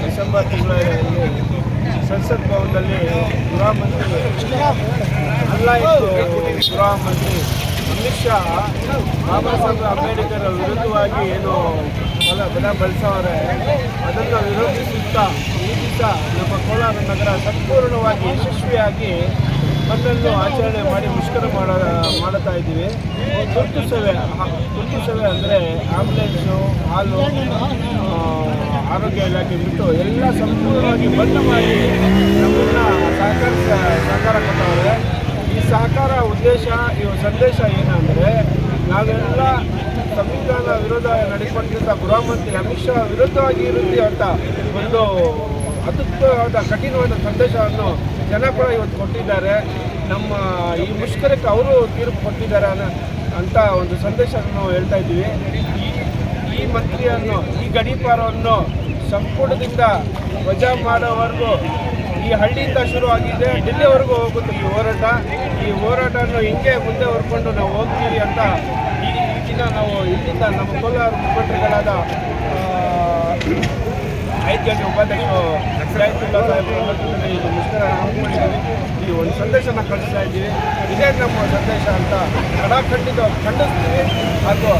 December ತಿಂಗಳಲ್ಲಿ ಸಂಸತ್ ಭವನದಲ್ಲಿ ಗೃಹ ಮಂತ್ರಿ ಅಲ್ಲ ಗೃಹ ಅಮಿತ್ ಶಾ ಬಾಬಾ ಸಾಹೇಬ್ ಅಂಬೇಡ್ಕರ್ ವಿರುದ್ಧವಾಗಿ ಏನು ಬಲ ಬಲ ಬಳಸವ್ರೆ, ಅದನ್ನು ವಿರೋಧಿಸುತ್ತಾ ನಮ್ಮ ಕೋಲಾರ ನಗರ ಸಂಪೂರ್ಣವಾಗಿ ಯಶಸ್ವಿಯಾಗಿ ಬಂದನ್ನು ಆಚರಣೆ ಮಾಡಿ ಮುಷ್ಕರ ಮಾಡೋ ಮಾಡುತ್ತಾ ಇದ್ದೀವಿ. ತುರ್ತು ಸೇವೆ ತುರ್ತು ಸೇವೆ ಅಂದರೆ ಆಂಬುಲೆನ್ಸು, ಹಾಲು ಆರೋಗ್ಯ ಇಲಾಖೆ ಬಿಟ್ಟು ಎಲ್ಲ ಸಂಪೂರ್ಣವಾಗಿ ಬಂದ್ ಮಾಡಿ ನಮ್ಮನ್ನು ಸಹಕಾರ ಸಹಕಾರ ಕೊಟ್ಟವ್ರೆ. ಈ ಸಹಕಾರ ಉದ್ದೇಶ, ಈ ಸಂದೇಶ ಏನಂದರೆ ನಾವೆಲ್ಲ ಸಂವಿಧಾನ ವಿರೋಧ ನಡೆಸಿಕೊಂಡಿದ್ದ ಗೃಹ ಮಂತ್ರಿ ಅಮಿತ್ ಶಾ ವಿರುದ್ಧವಾಗಿ ಇರುತ್ತೆ ಅಂತ ಒಂದು ಅದ್ಭುತವಾದ, ಕಠಿಣವಾದ ಸಂದೇಶವನ್ನು ಜನ ಕೂಡ ಇವತ್ತು ಕೊಟ್ಟಿದ್ದಾರೆ. ನಮ್ಮ ಈ ಮುಷ್ಕರಕ್ಕೆ ಅವರು ತೀರ್ಪು ಕೊಟ್ಟಿದ್ದಾರೆ ಅಂತ ಒಂದು ಸಂದೇಶವನ್ನು ಹೇಳ್ತಾ ಇದ್ದೀವಿ. ಈ ಈ ಮಂತ್ರಿಯನ್ನು, ಈ ಗಡೀಪಾರವನ್ನು ಸಂಪುಟದಿಂದ ವಜಾ ಮಾಡೋವರೆಗೂ ಈ ಹಳ್ಳಿಯಿಂದ ಶುರುವಾಗಿದೆ ಡೆಲ್ಲಿವರೆಗೂ ಹೋಗುತ್ತೆ ಈ ಹೋರಾಟ? ಈ ಹೋರಾಟವನ್ನು ಹಿಂಗೆ ಮುಂದೆ ಹೊರ್ಕೊಂಡು ನಾವು ಹೋಗ್ತೀವಿ ಅಂತ ಈ ದಿನ ನಾವು ಇಲ್ಲಿಂದ ನಮ್ಮ ಕೋಲಾರ ಮುಖಂಡರುಗಳಾದ ಐದು ಗಂಟೆ ಉಪಾಧ್ಯಕ್ಷರು ಹಮ್ಮಿಕೊಂಡಿದ್ದೀವಿ ಈ ಒಂದು ಸಂದೇಶನ ಕಳಿಸ್ತಾ ಇದ್ದೀವಿ. ಇದೇ ನಮ್ಮ ಸಂದೇಶ ಅಂತ ಕಡಾಖಂಡಿತ ಖಂಡಿಸ್ತೀವಿ. ಹಾಗೂ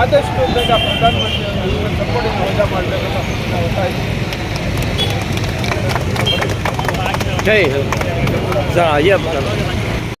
ಆದಷ್ಟು ಬೇಗ ಪ್ರಧಾನಮಂತ್ರಿಯನ್ನು ಸಪೋರ್ಟಿಂಗ್ ವಜಾ ಮಾಡಬೇಕಂತ ನಾವು ಒತ್ತಾಯಿಸ್ತೀವಿ ಜೈ